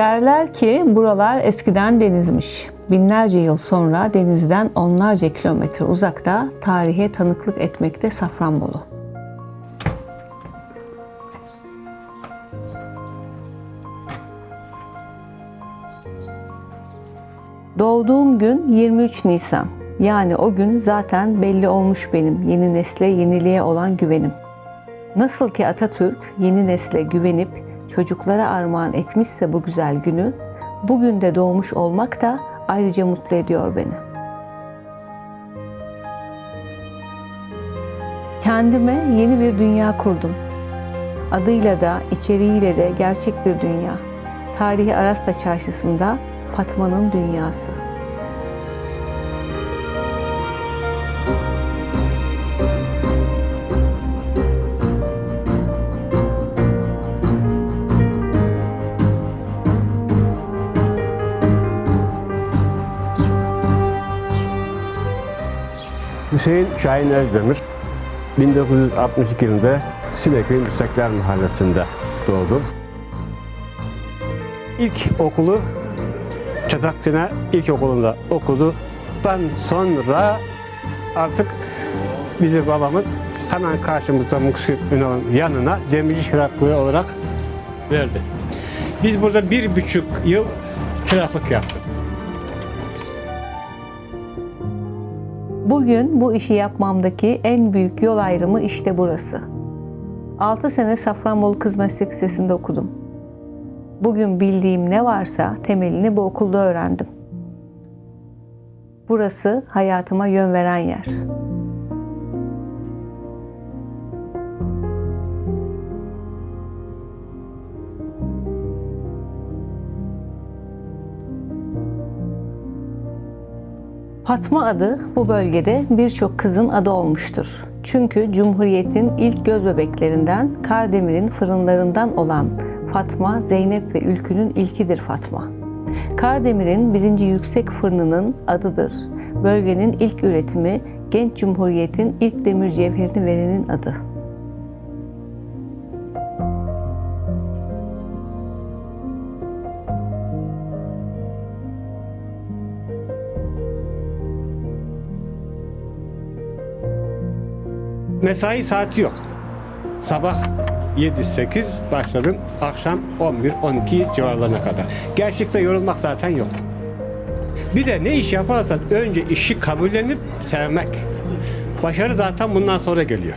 Derler ki buralar eskiden denizmiş. Binlerce yıl sonra denizden onlarca kilometre uzakta tarihe tanıklık etmekte Safranbolu. Doğduğum gün 23 Nisan. Yani o gün zaten belli olmuş benim yeni nesle, yeniliğe olan güvenim. Nasıl ki Atatürk yeni nesle güvenip çocuklara armağan etmişse bu güzel günü, bugün de doğmuş olmak da ayrıca mutlu ediyor beni. Kendime yeni bir dünya kurdum. Adıyla da içeriğiyle de gerçek bir dünya. Tarihi Arasta Çarşısı'nda Fatma'nın dünyası. Hüseyin Şahin Özdemir 1962 yılında Sineköy'ün Müstakler Mahallesi'nde doğdum. İlk okulu Çatakçına İlkokulu'nda okudu. Ben sonra artık bizim babamız hemen karşımızda Muksut Ünal'ın yanına demirci çıraklığı olarak verdi. Biz burada bir buçuk yıl çıraklık yaptık. Bugün bu işi yapmamdaki en büyük yol ayrımı işte burası. 6 sene Safranbolu Kız Meslek Lisesi'nde okudum. Bugün bildiğim ne varsa temelini bu okulda öğrendim. Burası hayatıma yön veren yer. Fatma adı bu bölgede birçok kızın adı olmuştur. Çünkü Cumhuriyet'in ilk göz bebeklerinden Kardemir'in fırınlarından olan Fatma, Zeynep ve Ülkü'nün ilkidir Fatma. Kardemir'in birinci yüksek fırınının adıdır. Bölgenin ilk üretimi genç Cumhuriyet'in ilk demir cevherini verenin adı. Mesai saati yok. Sabah 7-8 başladım. Akşam 11-12 civarlarına kadar. Gerçekte yorulmak zaten yok. Bir de ne iş yaparsan önce işi kabullenip sevmek. Başarı zaten bundan sonra geliyor.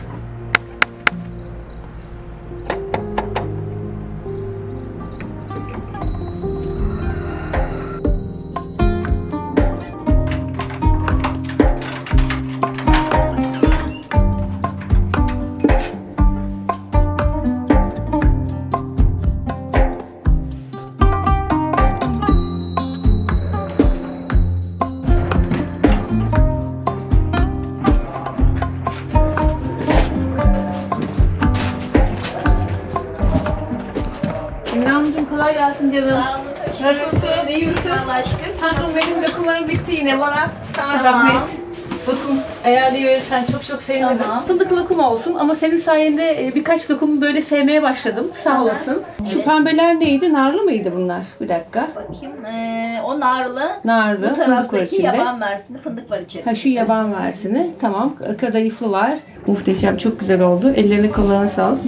Lokum ayarlayıverirsen çok çok sevinirim. Tamam. Fındık lokum olsun ama senin sayende e, birkaç lokumu böyle sevmeye başladım. Sağ olasın. Şu pembeler neydi? Narlı mıydı bunlar? Bir dakika. Bakayım. Ee, o narlı. Narlı, Bu fındık var taraftaki içinde. yaban versini fındık var içerisinde. Ha şu yaban versini. Tamam. Kadayıflı var. Muhteşem. Çok güzel oldu. Ellerine kollarına sağlık.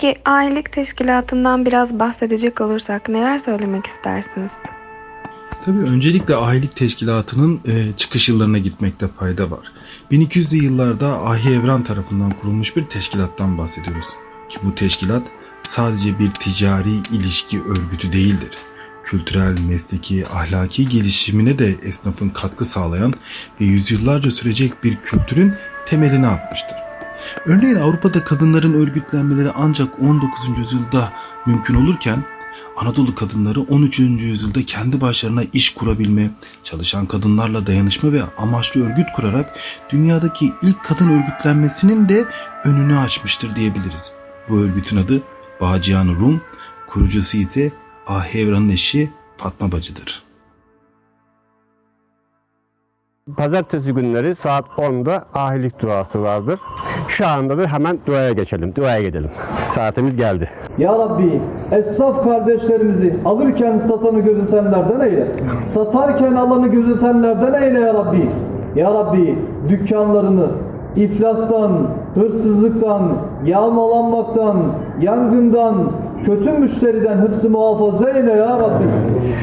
Peki ailelik teşkilatından biraz bahsedecek olursak neler söylemek istersiniz? Tabii öncelikle ahilik teşkilatının e, çıkış yıllarına gitmekte fayda var. 1200'lü yıllarda Ahi Evran tarafından kurulmuş bir teşkilattan bahsediyoruz. Ki bu teşkilat sadece bir ticari ilişki örgütü değildir. Kültürel, mesleki, ahlaki gelişimine de esnafın katkı sağlayan ve yüzyıllarca sürecek bir kültürün temelini atmıştır. Örneğin Avrupa'da kadınların örgütlenmeleri ancak 19. yüzyılda mümkün olurken Anadolu kadınları 13. yüzyılda kendi başlarına iş kurabilme, çalışan kadınlarla dayanışma ve amaçlı örgüt kurarak dünyadaki ilk kadın örgütlenmesinin de önünü açmıştır diyebiliriz. Bu örgütün adı Bağcıyan Rum, kurucusu ise Ahi Evran'ın eşi Fatma Bacı'dır. Pazartesi günleri saat 10'da ahilik duası vardır. Şu anda da hemen duaya geçelim. Duaya gidelim. Saatimiz geldi. Ya Rabbi, esnaf kardeşlerimizi alırken satanı gözetenlerden eyle. Satarken alanı gözetenlerden eyle ya Rabbi. Ya Rabbi, dükkanlarını iflastan, hırsızlıktan, yağmalanmaktan, yangından, kötü müşteriden hıfzı muhafaza eyle ya Rabbi.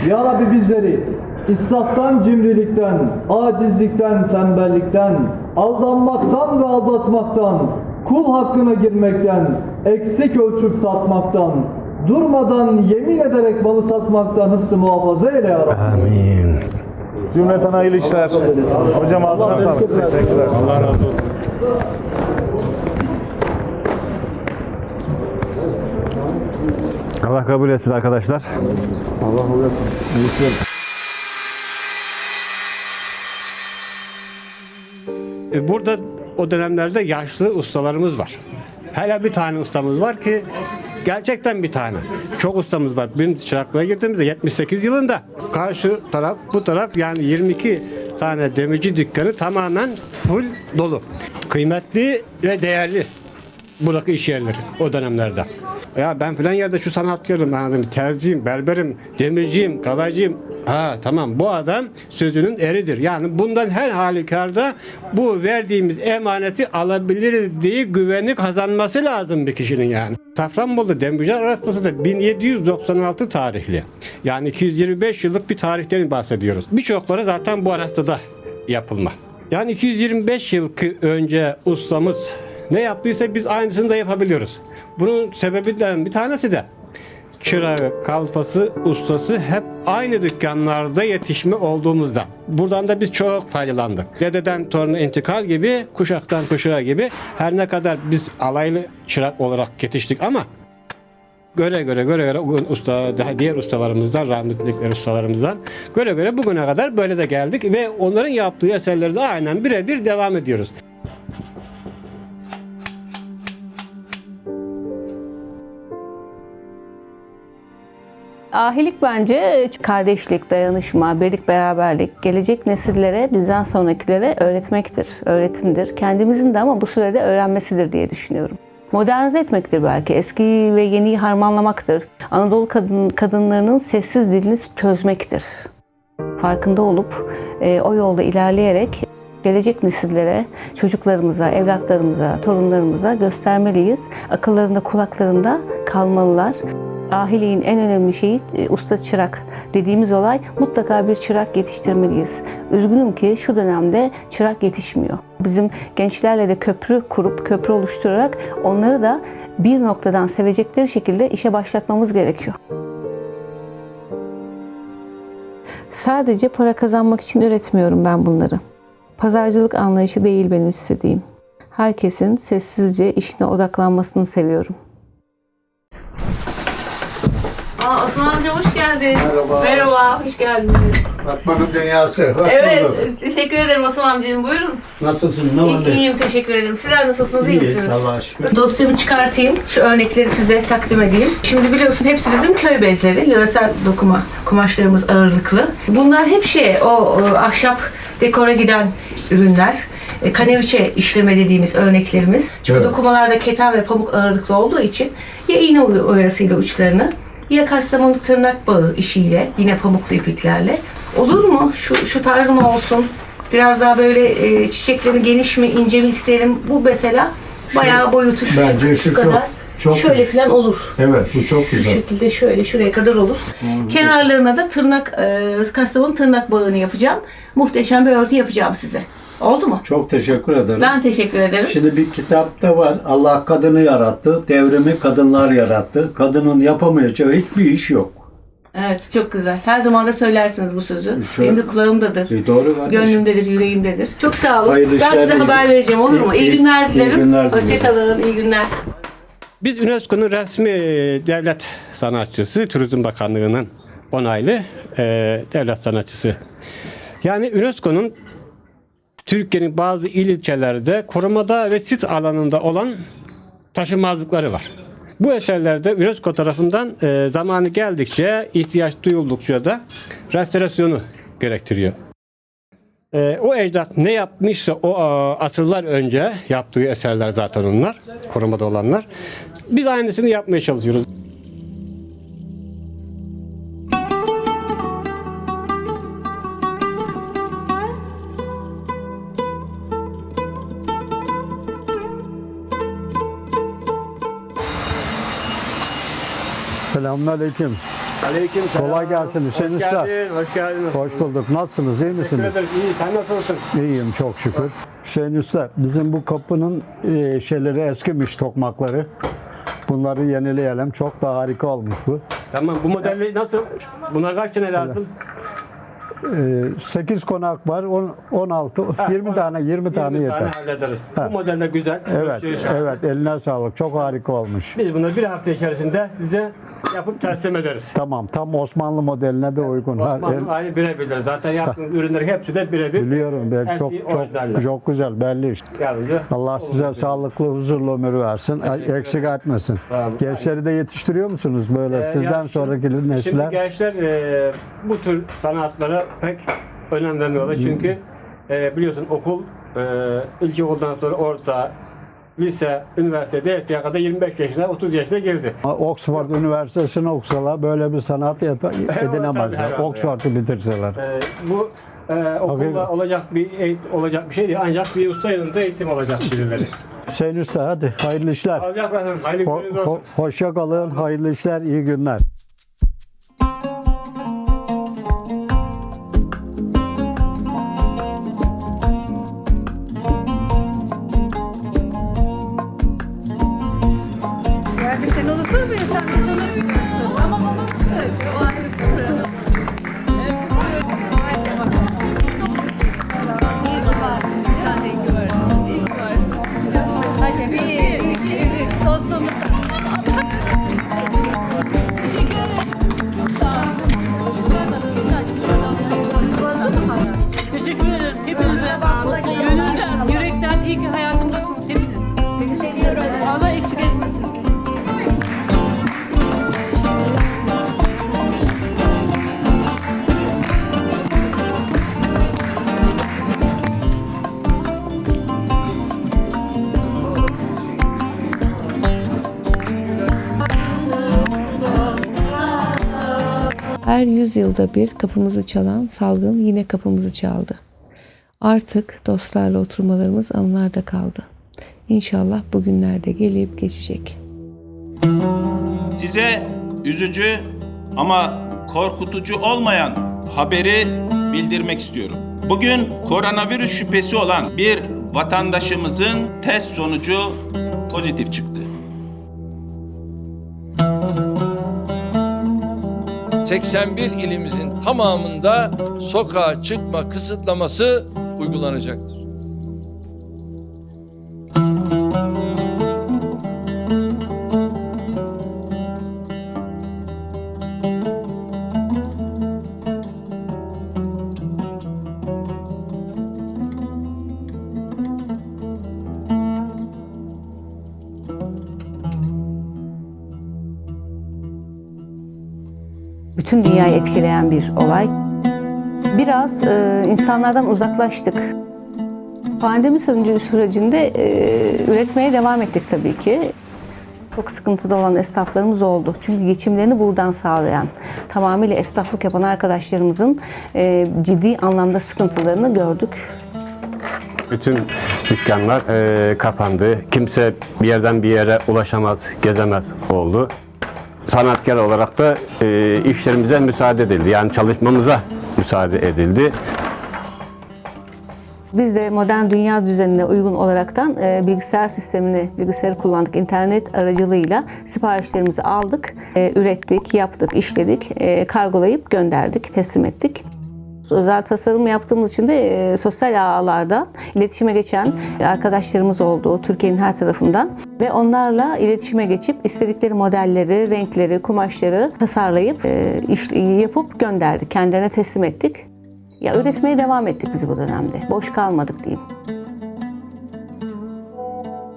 Ya Rabbi bizleri İsraftan, cimrilikten, acizlikten, tembellikten, aldanmaktan ve aldatmaktan, kul hakkına girmekten, eksik ölçüp tatmaktan, durmadan yemin ederek malı satmaktan hıfzı muhafaza eyle ya Rabbi. Amin. Cümleten hayırlı işler. Hocam ağzına sağlık. Teşekkürler. Allah razı olsun. Allah kabul etsin arkadaşlar. Allah kabul etsin. Burada o dönemlerde yaşlı ustalarımız var. Hele bir tane ustamız var ki gerçekten bir tane. Çok ustamız var. Benim çıraklığa girdiğimizde 78 yılında karşı taraf bu taraf yani 22 tane demirci dükkanı tamamen full dolu. Kıymetli ve değerli buradaki iş yerleri o dönemlerde. Ya ben filan yerde şu sanat diyorum ben adam terziyim, berberim, demirciyim, kalaycıyım. Ha tamam bu adam sözünün eridir. Yani bundan her halükarda bu verdiğimiz emaneti alabiliriz diye güveni kazanması lazım bir kişinin yani. Safranbolu Demirciler Arastası da 1796 tarihli. Yani 225 yıllık bir tarihten bahsediyoruz. Birçokları zaten bu arastada yapılma. Yani 225 yıl önce ustamız ne yaptıysa biz aynısını da yapabiliyoruz. Bunun sebebinden bir tanesi de çırağı, kalfası, ustası hep aynı dükkanlarda yetişme olduğumuzda. Buradan da biz çok faydalandık. Dededen toruna intikal gibi, kuşaktan kuşağa gibi her ne kadar biz alaylı çırak olarak yetiştik ama göre göre göre göre o usta daha diğer ustalarımızdan rahmetlikler ustalarımızdan göre göre bugüne kadar böyle de geldik ve onların yaptığı eserleri de aynen birebir devam ediyoruz. Ahilik bence e, kardeşlik, dayanışma, birlik, beraberlik, gelecek nesillere, bizden sonrakilere öğretmektir, öğretimdir. Kendimizin de ama bu sürede öğrenmesidir diye düşünüyorum. Modernize etmektir belki, eski ve yeniyi harmanlamaktır. Anadolu kadın, kadınlarının sessiz dilini çözmektir. Farkında olup e, o yolda ilerleyerek gelecek nesillere, çocuklarımıza, evlatlarımıza, torunlarımıza göstermeliyiz. Akıllarında, kulaklarında kalmalılar. Ahiliğin en önemli şeyi e, usta çırak dediğimiz olay mutlaka bir çırak yetiştirmeliyiz. Üzgünüm ki şu dönemde çırak yetişmiyor. Bizim gençlerle de köprü kurup köprü oluşturarak onları da bir noktadan sevecekleri şekilde işe başlatmamız gerekiyor. Sadece para kazanmak için üretmiyorum ben bunları. Pazarcılık anlayışı değil benim istediğim. Herkesin sessizce işine odaklanmasını seviyorum. Aa, Osman amca hoş geldin. Merhaba. Merhaba, hoş geldiniz. Fatma'nın dünyası. Hoş Evet, bulduk. teşekkür ederim Osman amcacığım. Buyurun. Nasılsın? Ne var? İyi, iyiyim, teşekkür ederim. Sizler nasılsınız, iyi İyiyiz, misiniz? Allah'a şükür. Dosyamı çıkartayım. Şu örnekleri size takdim edeyim. Şimdi biliyorsun hepsi bizim köy bezleri. Yöresel dokuma kumaşlarımız ağırlıklı. Bunlar hep şey, o, o ahşap dekora giden ürünler. E, Kaneviçe işleme dediğimiz örneklerimiz. Çünkü Evet. dokumalarda keten ve pamuk ağırlıklı olduğu için ya iğne oy- oyasıyla uçlarını ya kastamonu tırnak bağı işiyle yine pamuklu ipliklerle. Olur mu? Şu, şu tarz mı olsun? Biraz daha böyle e, çiçekleri geniş mi, ince mi isteyelim? Bu mesela bayağı boyutu şu, Bence şu şu çok- kadar. Çok şöyle falan olur. Evet bu çok Şu güzel. şekilde şöyle şuraya kadar olur. Kenarlarına da tırnak, e, kastabın tırnak bağını yapacağım. Muhteşem bir örtü yapacağım size. Oldu mu? Çok teşekkür ederim. Ben teşekkür ederim. Şimdi bir kitapta var. Allah kadını yarattı. Devrimi kadınlar yarattı. Kadının yapamayacağı hiçbir iş yok. Evet çok güzel. Her zaman da söylersiniz bu sözü. Şöyle- Benim de kulağımdadır. E, doğru kardeşim. Gönlümdedir, yüreğimdedir. Çok sağ olun. Hayırlı ben size haber vereceğim olur mu? İyi- İyi, iyi- günler iyi dilerim. günler dilerim. Hoşçakalın, iyi günler. Biz UNESCO'nun resmi devlet sanatçısı, Turizm Bakanlığı'nın onaylı e, devlet sanatçısı. Yani UNESCO'nun Türkiye'nin bazı il ilçelerde korumada ve sit alanında olan taşınmazlıkları var. Bu eserlerde UNESCO tarafından e, zamanı geldikçe, ihtiyaç duyuldukça da restorasyonu gerektiriyor. E, o ecdat ne yapmışsa o a, asırlar önce yaptığı eserler zaten onlar, korumada olanlar. Biz aynısını yapmaya çalışıyoruz. Selamünaleyküm. Aleyküm Kolay gelsin Hüseyin hoş Usta. Geldin, hoş geldin. Hoş bulduk. Nasılsınız? iyi misiniz? İyi, sen nasılsın? İyiyim çok şükür. Hüseyin Usta, bizim bu kapının e, şeyleri eskimiş tokmakları. Bunları yenileyelim. Çok da harika olmuş bu. Tamam, bu modeli nasıl? Buna kaç tane lazım? 8 konak var. on- 16, 20 tane, 20 tane 20 yeter. tane hallederiz. Bu model de güzel. Evet, Görüşürüz. evet. Eline sağlık. Çok harika olmuş. Biz bunu bir hafta içerisinde size yapıp teslim ederiz. Tamam, tam Osmanlı modeline de uygun. Ha, Osmanlı aynı birebirler. Zaten yaptığımız ürünlerin hepsi de birebir. biliyorum ben çok şey çok çok güzel belli işte. Yardımcı. Allah size sağlıklı, huzurlu ömür versin. Eksik etmesin. Tamam. Gençleri de yetiştiriyor musunuz böyle? Ee, Sizden sonraki Şimdi nesiller. gençler e, bu tür sanatlara pek önem vermiyorlar. Çünkü e, biliyorsun okul e, ilkokuldan sonra orta, lise, üniversite, DSE'ye kadar 25 yaşına, 30 yaşına girdi. Oxford Üniversitesi'ni okusalar böyle bir sanat edinemezler. Oxford'u bitirseler. E, bu e, okulda Hakikaten. olacak bir eğitim, olacak bir şey değil. Ancak bir usta yanında eğitim olacak birileri. Hüseyin Usta hadi hayırlı işler. Efendim. Hayırlı Ho- olsun. ho- hoşça kalın, hayırlı işler, iyi günler. Yüzyılda bir kapımızı çalan salgın yine kapımızı çaldı. Artık dostlarla oturmalarımız anılarda kaldı. İnşallah bugünlerde gelip geçecek. Size üzücü ama korkutucu olmayan haberi bildirmek istiyorum. Bugün koronavirüs şüphesi olan bir vatandaşımızın test sonucu pozitif çıktı. 81 ilimizin tamamında sokağa çıkma kısıtlaması uygulanacaktır. Bütün dünyayı etkileyen bir olay. Biraz e, insanlardan uzaklaştık. Pandemi süreci- sürecinde e, üretmeye devam ettik tabii ki. Çok sıkıntıda olan esnaflarımız oldu. Çünkü geçimlerini buradan sağlayan, tamamıyla esnaflık yapan arkadaşlarımızın e, ciddi anlamda sıkıntılarını gördük. Bütün dükkanlar eee, kapandı. Kimse bir yerden bir yere ulaşamaz, gezemez oldu. Sanatkar olarak da eee, işlerimize müsaade edildi. Yani çalışmamıza müsaade edildi. Biz de modern dünya düzenine uygun olaraktan e, bilgisayar sistemini, bilgisayarı kullandık. internet aracılığıyla siparişlerimizi aldık, e, ürettik, yaptık, işledik, e, kargolayıp gönderdik, teslim ettik. Özel tasarım yaptığımız için de e, sosyal ağlarda iletişime geçen arkadaşlarımız oldu Türkiye'nin her tarafından ve onlarla iletişime geçip istedikleri modelleri, renkleri, kumaşları tasarlayıp e, iş, yapıp gönderdik. Kendilerine teslim ettik. Ya üretmeye devam ettik biz bu dönemde. Boş kalmadık diyeyim.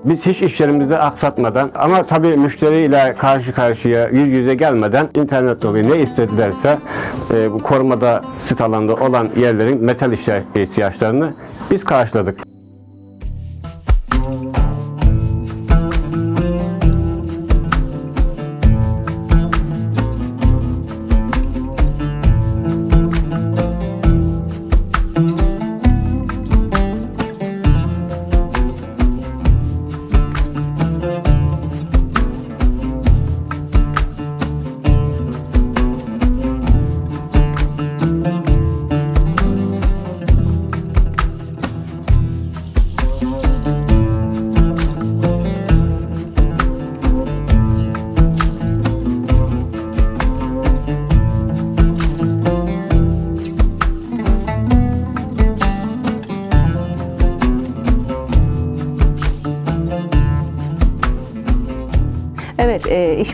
Biz hiç işlerimizi aksatmadan ama tabii müşteriyle karşı karşıya yüz yüze gelmeden internet yolu ne istedilerse e, bu korumada sit alanda olan yerlerin metal ihtiyaçlarını biz karşıladık.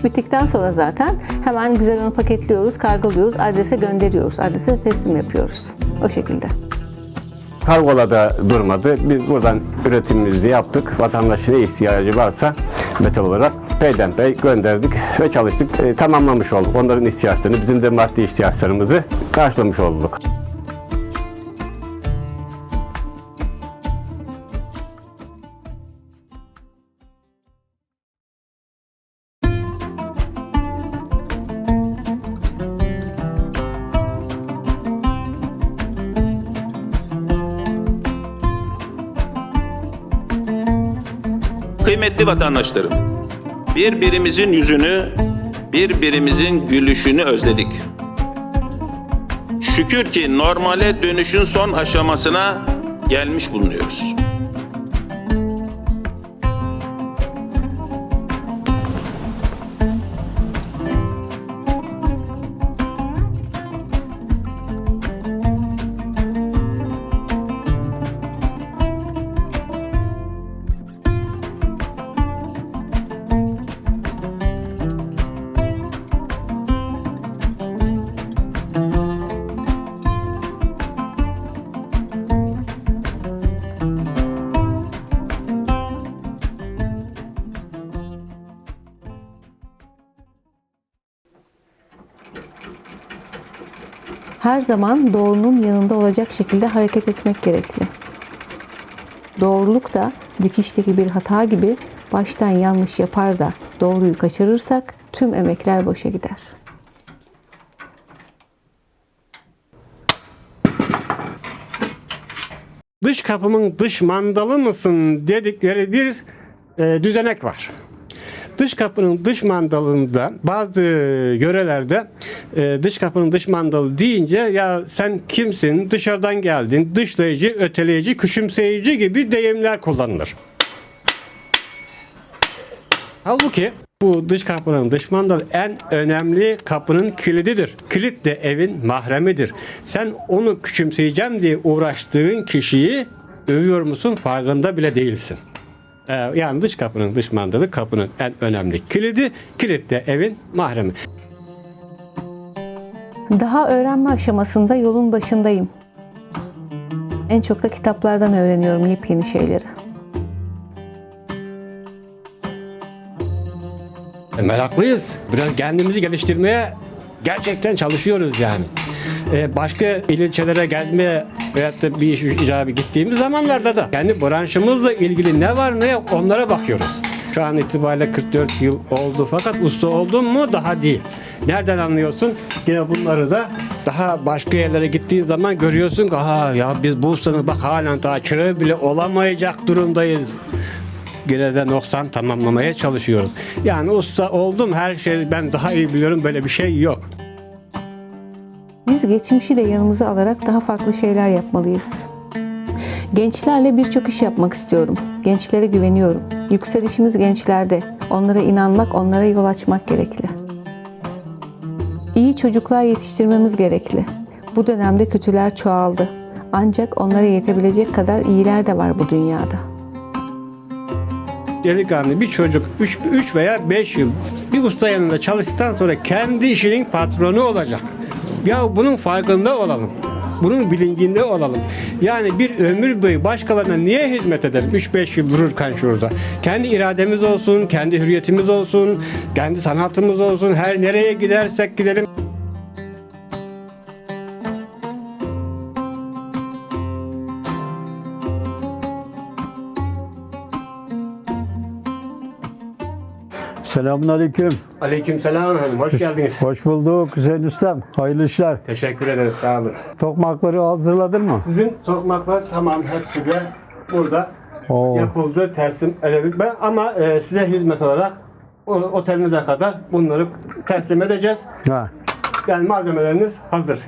Bittikten sonra zaten hemen güzel onu paketliyoruz, kargoluyoruz, adrese gönderiyoruz, adrese teslim yapıyoruz. O şekilde. Kargolada durmadı. Biz buradan üretimimizi yaptık. Vatandaşın ne ihtiyacı varsa metal olarak peyden pey gönderdik ve çalıştık. E, tamamlamış olduk. Onların ihtiyaçlarını, bizim de maddi ihtiyaçlarımızı karşılamış olduk. Kıymetli vatandaşlarım, birbirimizin yüzünü, birbirimizin gülüşünü özledik. Şükür ki normale dönüşün son aşamasına gelmiş bulunuyoruz. Her zaman doğrunun yanında olacak şekilde hareket etmek gerekli. Doğruluk da dikişteki bir hata gibi baştan yanlış yapar da doğruyu kaçırırsak tüm emekler boşa gider. Dış kapımın dış mandalı mısın dedikleri bir e, düzenek var. Dış kapının dış mandalında bazı yörelerde e, dış kapının dış mandalı deyince ya sen kimsin dışarıdan geldin dışlayıcı öteleyici küçümseyici gibi deyimler kullanılır. Halbuki bu dış kapının dış mandalı en önemli kapının kilididir. Kilit de evin mahremidir. Sen onu küçümseyeceğim diye uğraştığın kişiyi övüyor musun farkında bile değilsin. Ee, yani dış kapının dış mandalı kapının en önemli kilidi. Kilit de evin mahremi. Daha öğrenme aşamasında yolun başındayım. En çok da kitaplardan öğreniyorum yepyeni şeyleri. E, Meraklıyız. Biraz kendimizi geliştirmeye gerçekten çalışıyoruz yani. E, başka il ilçelere gezmeye veyahut da bir iş icabı gittiğimiz zamanlarda da kendi branşımızla ilgili ne var ne yok onlara bakıyoruz. Şu an itibariyle 44 yıl oldu fakat usta oldum mu daha değil. Nereden anlıyorsun? Yine bunları da daha başka yerlere gittiğin zaman görüyorsun ki ha ya biz bu ustanın bak halen daha çırağı bile olamayacak durumdayız. Yine de noksan tamamlamaya çalışıyoruz. Yani usta oldum her şeyi ben daha iyi biliyorum böyle bir şey yok. Biz geçmişi de yanımıza alarak daha farklı şeyler yapmalıyız. Gençlerle birçok iş yapmak istiyorum. Gençlere güveniyorum. Yükselişimiz gençlerde. Onlara inanmak, onlara yol açmak gerekli. İyi çocuklar yetiştirmemiz gerekli. Bu dönemde kötüler çoğaldı. Ancak onlara yetebilecek kadar iyiler de var bu dünyada. delikanlı bir çocuk 3 veya 5 yıl bir usta yanında çalıştıktan sonra kendi işinin patronu olacak. Ya bunun farkında olalım. Bunun bilincinde olalım. Yani bir ömür boyu başkalarına niye hizmet edelim 3-5 yıl dururken şurada? Kendi irademiz olsun, kendi hürriyetimiz olsun, kendi sanatımız olsun. Her nereye gidersek gidelim Selamun aleyküm. Aleykümselam efendim. Hoş geldiniz. Hoş bulduk Hüseyin Ustam. Hayırlı işler. Teşekkür ederiz. Sağ olun. Tokmakları hazırladın mı? Sizin tokmaklar tamam hepsi de burada Oo. yapıldı, teslim edebildik. Ben ama e, size hizmet olarak o, otelinize kadar bunları teslim edeceğiz. Ha. Yani malzemeleriniz hazır.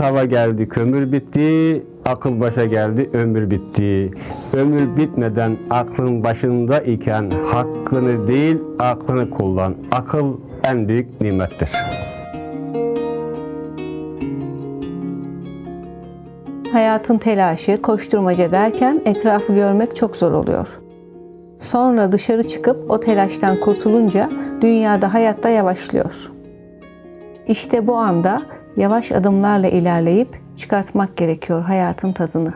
Tava geldi, kömür bitti, akıl başa geldi, ömür bitti. Ömür bitmeden aklın başında iken hakkını değil aklını kullan. Akıl en büyük nimettir. Hayatın telaşı, koşturmaca derken etrafı görmek çok zor oluyor. Sonra dışarı çıkıp o telaştan kurtulunca dünyada hayatta yavaşlıyor. İşte bu anda yavaş adımlarla ilerleyip çıkartmak gerekiyor hayatın tadını.